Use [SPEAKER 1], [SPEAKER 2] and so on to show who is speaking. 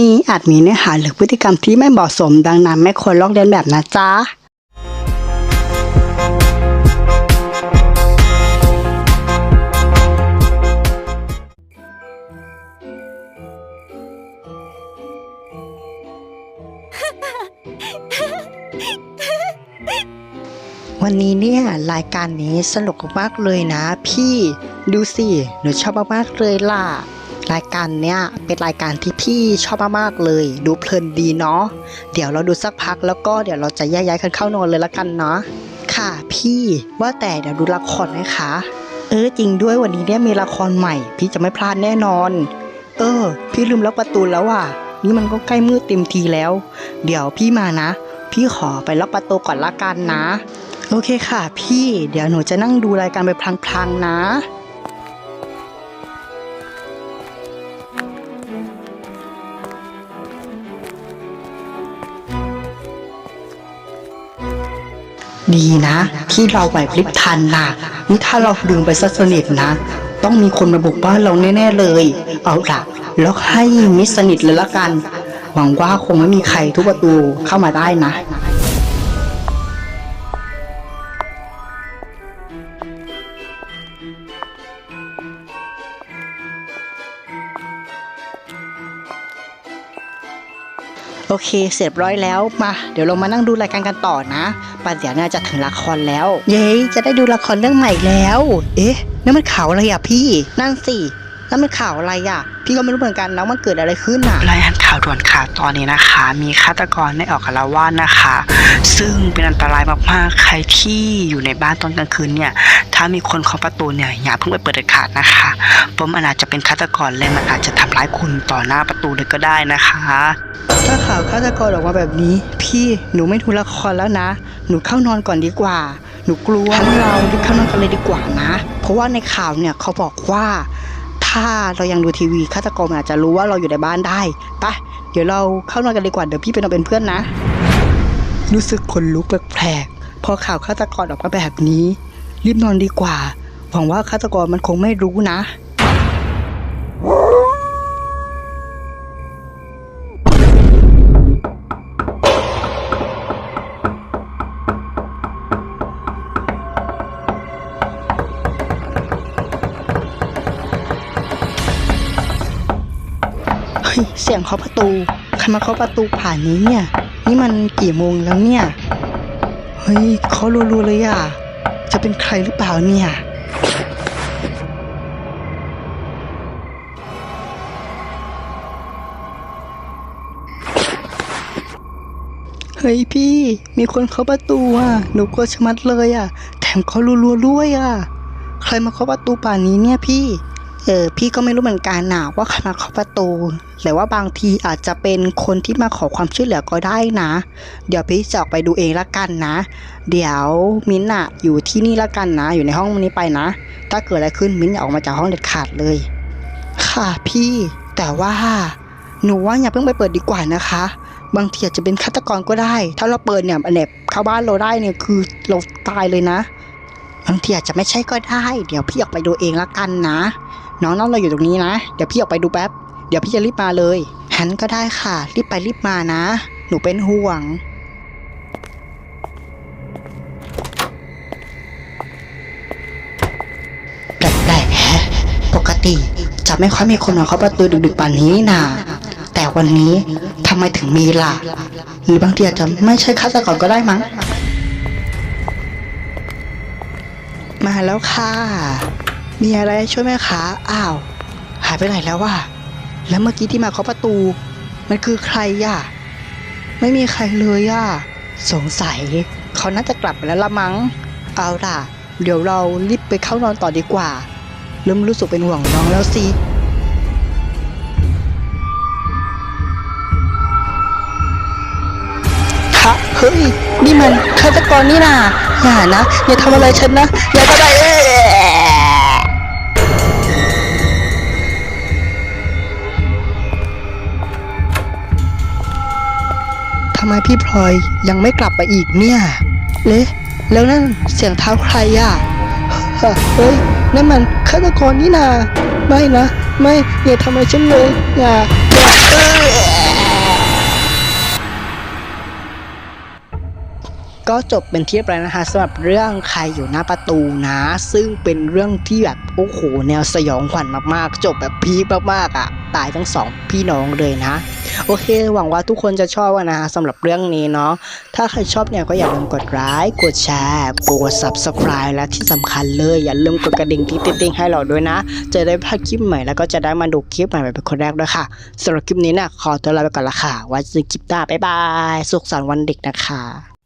[SPEAKER 1] นี้อาจมีเนื้อหาหรือพฤติกรรมที่ไม่เหมาะสมดังนั้นไม่ควรลอกเลียนแบบนะจ๊ะ วันนี้เนี่ยรายการนี้สนุกมากเลยนะพี่ ดูสิ หนูชอบมากๆเลยล่ะ รายการเนี้ยเป็นรายการที่พี่ชอบมากๆเลย ดูเพลินดีเนาะเดี๋ยวเราดูสักพักแล้วก็เดี๋ยวเราจะแยกย้ายกันเข้านอนเลยละกันเนาะค่ะ พี่ว่าแต่เดี๋ยวดูละครไหมคะ เออจริงด้วยวันนี้เนี่ยมีละครใหม่ พี่จะไม่พลาดแน่นอน เออ พี่ลืมล็อกประตูแล้วอะ นี่มันก็ใกล้มืดเต็มทีแล้ว เดี๋ยวพี่มานะ พี่ขอไปล็อกประตูก่อนละกันนะ โอเคค่ะ พี่เดี๋ยวหนูจะนั่งดูรายการไปพลางๆนะ ดีนะ ที่เราไหวพลิบทันนะนี่ถ้าเราดึงไปซะสนิทนะ ต้องมีคนมาบุกบ้านเราแน่ ๆเลย เอาล่ะแล้วให้มิสนิทเลยละกัน หวังว่าคงไม่มีใครทุบประตูเข้ามาได้นะ โอเค เสร็จร้อยแล้วมาเดี๋ยวเรามานั่งดูรายการกันต่อนะปันเดี๋ยน่าจะถึงละครแล้ว เย้จะได้ดูละครเรื่องใหม่แล้ว เอ๊ะนั่นมันข่าวอะไรอะพี่ นั่นสินั่นมันข่าวอะไรอะพี่ก็ไม่รู้เหมือนกันนะมันเกิดอะไรขึ้นอะ
[SPEAKER 2] รายงานข่าวด่วนค่ะตอนนี้นะคะ มีฆาตกรได้ออกอาละวาดนะคะ ซึ่งเป็นอันตรายมากๆใครที่อยู่ในบ้านตอนกลางคืนเนี่ยถ้ามีคนเคาะประตูเนี่ยอย่าเพิ่งไปเปิดเด็ดขาดนะคะเพราะมันอาจจะเป็นฆาตกรและมันอาจจะทำร้ายคุณต่อหน้าประตูเลยก็ได้นะคะ
[SPEAKER 1] ถ้าข่าวฆาตกรออกมาแบบนี้ พี่หนูไม่ดูละครแล้วนะ หนูเข้านอนก่อนดีกว่า หนูกลัวงั้นเรารีบเข้านอนกันเลยดีกว่านะ เพราะว่าในข่าวเนี่ยเขาบอกว่า ถ้าเรายังดูทีวีฆาตกรมันอาจจะรู้ว่าเราอยู่ในบ้านได้ไปะเดี๋ยวเราเข้านอนกันดีกว่าเดี๋ยวพี่ไปนอนเป็นเพื่อนนะ รู้สึกขนลุกแปลกๆพอข่าวฆาตกรออกมาแบบนี้ รีบนอนดีกว่าหวังว่าฆาตกรมันคงไม่รู้นะ ฮ้ยเสียงเคาะประตูใครมาเคาะประตูผ่านนี้เนี่ย นี่มันกี่โมงแล้วเนี่ย เฮ้ยเคาะรัวๆเลยอะ จะเป็นใครหรือเปล่าเนี่ยเฮ้ยพี่ มีคนเคาะประตูอะ หนูกลัวชะมัดเลยอะ แถมเคาะรัวๆด้วยอะ ใครมาเคาะประตูป่านนี้เนี่ยพี่ เออพี่ก็ไม่รู้เหมือนกันนะว่าใครมาเคาะประตู แต่ว่าบางทีอาจจะเป็นคนที่มาขอความช่วยเหลือก็ได้นะ เดี๋ยวพี่จะออกไปดูเองละกันนะ เดี๋ยวมิ้นท์อะอยู่ที่นี่ละกันนะ อยู่ในห้องนี้ไปนะ ถ้าเกิดอะไรขึ้นมิ้นท์อย่าออกมาจากห้องเด็ดขาดเลย ค่ะพี่แต่ว่าหนูว่าอย่าเพิ่งไปเปิดดีกว่านะคะ บางทีอาจจะเป็นฆาตกรก็ได้ ถ้าเราเปิดเนี่ยอันเนบเข้าบ้านเราได้เนี่ยคือเราตายเลยนะ บางทีอาจจะไม่ใช่ก็ได้ เดี๋ยวพี่ออกไปดูเองละกันนะ น้องน้องเราอยู่ตรงนี้นะ เดี๋ยวพี่ออกไปดูแป๊บ เดี๋ยวพี่จะรีบมาเลย หันก็ได้ค่ะ รีบไปรีบมานะ หนูเป็นห่วง แปลกๆแฮะ ปกติจะไม่ค่อยมีคนมาเคาะประตูดึกๆป่านนี้นี่นาแต่วันนี้ทำไมถึงมีล่ะ หรือบางทีอาจจะไม่ใช่ฆาตกรก็ได้มั้ง มาแล้วค่ะ มีอะไรให้ช่วยไหมคะอ้าว หายไปไหนแล้ววะแล้วเมื่อกี้ที่มาเคาะประตู มันคือใครอะไม่มีใครเลยอะสงสัยเขาน่าจะกลับไปแล้วละมั้ง เอาล่ะ เดี๋ยวเรารีบไปเข้านอนต่อดีกว่า เริ่มรู้สึกเป็นห่วงน้องแล้วสิคะเฮ้ย นี่มันฆาตกรนี่นาอย่านะ อย่าทำอะไรฉันนะ อย่าก็ได้เอ พี่พลอยยังไม่กลับมาอีกเนี่ยเละแล้วนั่นเสียงเท้าใครอะเฮ้ยนั่นมันฆาตกรนี่นาไม่นะ ไม่อย่าทำอะไรฉันเลยอย่าก็จบเป็นเทียบแล้วนะคะสำหรับเรื่องใครอยู่หน้าประตูนะ ซึ่งเป็นเรื่องที่แบบโอ้โหแนวสยองขวัญมากๆ จบแบบพีคมากๆอะ ตายทั้งสองพี่น้องเลยนะ โอเค หวังว่าทุกคนจะชอบอะนะสำหรับเรื่องนี้เนาะถ้าใครชอบเนี่ยก็อย่าลืมกดไลค์กดแชร์กด subscribe และที่สำคัญเลย อย่าลืมกดกระดิ่งที่ติ๊งให้เราด้วยนะ จะได้พลาดคลิปใหม่แล้วก็จะได้มาดูคลิปใหม่เป็นคนแรกด้วยค่ะสำหรับคลิปนี้นะขอตัวลาไปก่อนละค่ะไว้เจอกันคลิปหน้าบ๊ายบาย สุขสันต์วันเด็กนะคะ